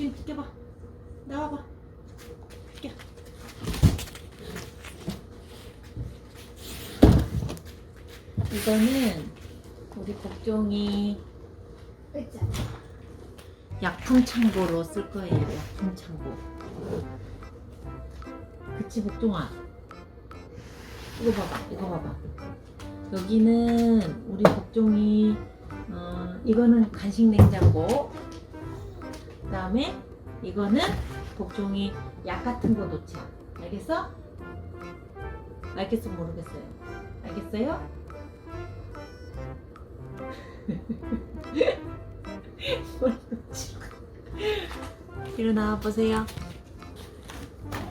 지금 비켜봐. 나와봐. 비켜. 이거는 우리 걱정이 약품 창고로 쓸 거예요. 약품 창고. 그치 복종아. 이거 봐봐. 이거 봐봐. 여기는 우리 복종이 어, 이거는 간식 냉장고. 그 다음에 이거는 복종이 약 같은 거 놓자. 알겠어? 알겠어 모르겠어요. 알겠어요? 일어나 보세요.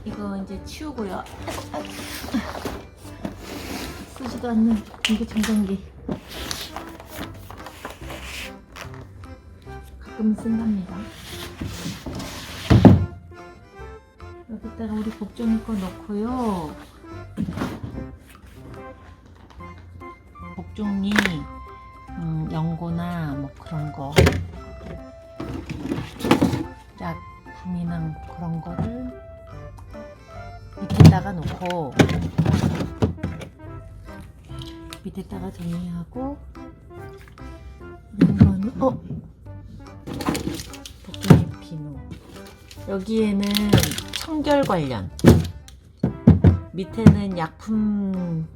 이거 이제 치우고요. 쓰지도 않는 공기 청정기. 가끔 쓴답니다. 여기다가 우리 복종이 거 넣고요. 복종이 음, 연고나 뭐 그런 거. 약품이나 뭐 그런 거를 밑에다가 놓고 밑에다가 정리하고 이런 거는 어? 복종이 비누. 여기에는 청결 관련. 밑에는 약품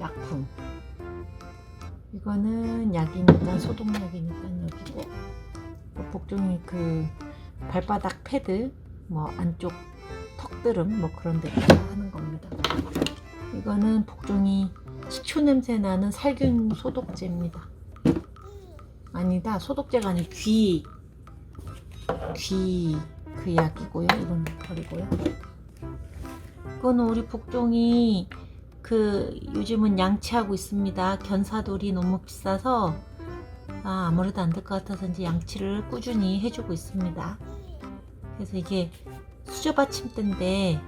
약품. 이거는 약이니까 소독약이니까 여기고. 뭐 복종이 그 발바닥 패드 뭐 안쪽 턱드름 뭐 그런 데다가 하는 겁니다. 이거는 복종이 식초 냄새 나는 살균 소독제입니다. 아니다 소독제가 아니고 귀귀 그 약이고요. 이건 버리고요. 이거는 우리 복종이 그 요즘은 양치하고 있습니다. 견사돌이 너무 비싸서 아, 아무래도 안 될 것 같아서 이제 양치를 꾸준히 해주고 있습니다. 그래서 이게 수저 받침대인데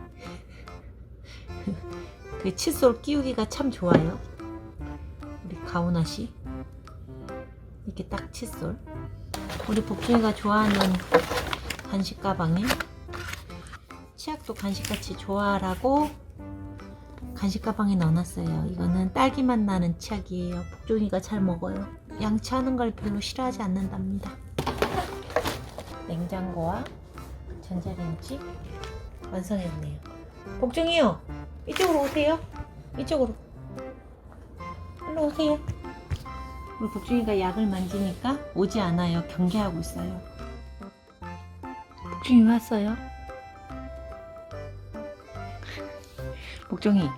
그 칫솔 끼우기가 참 좋아요. 우리 가오나 씨 이렇게 딱 칫솔. 우리 복종이가 좋아하는 간식 가방에 치약도 간식같이 좋아하라고 간식 가방에 넣어놨어요. 이거는 딸기맛 나는 치약이에요. 복종이가 잘 먹어요. 양치하는 걸 별로 싫어하지 않는답니다. 냉장고와 전자레인지 완성했네요. 복종이요. 이쪽으로 오세요. 이쪽으로. 일로 오세요. 우리 복종이가 약을 만지니까 오지 않아요. 경계하고 있어요. 복종이 왔어요. 복종이,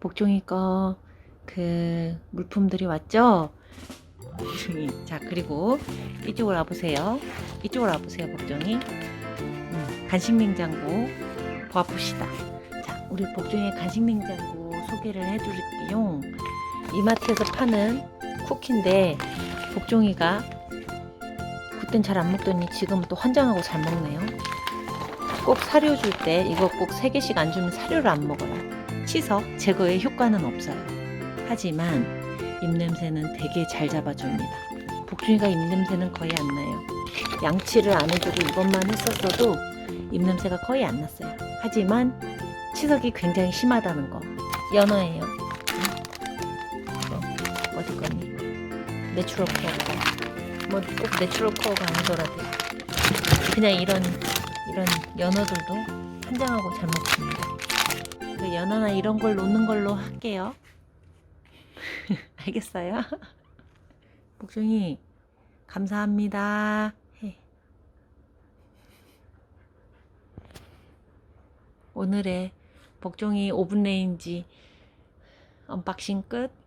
복종이 거 그 물품들이 왔죠? 복종이. 자 그리고 이쪽으로 와보세요. 이쪽으로 와보세요, 복종이. 음, 간식 냉장고 봐봅시다. 자, 우리 복종의 간식 냉장고 소개를 해드릴게요. 이마트에서 파는 쿠키인데 복종이가 그 땐 잘 안 먹더니 지금은 또 환장하고 잘 먹네요. 꼭 사료 줄 때 이거 꼭 3개씩 안 주면 사료를 안 먹어요. 치석 제거에 효과는 없어요. 하지만 입냄새는 되게 잘 잡아줍니다. 복중이가 입냄새는 거의 안 나요. 양치를 안 해주고 이것만 했었어도 입냄새가 거의 안 났어요. 하지만 치석이 굉장히 심하다는 거. 연어예요. 이거 어디 거니? 내추럴 코어. 뭐 꼭 내추럴 코어가 아니더라도 그냥 이런 이런 연어들도 한장하고 잘 먹습니다. 그 연어나 이런 걸 놓는 걸로 할게요. 알겠어요? 복종이 감사합니다. 해. 오늘의 복종이 오븐 레인지 언박싱 끝.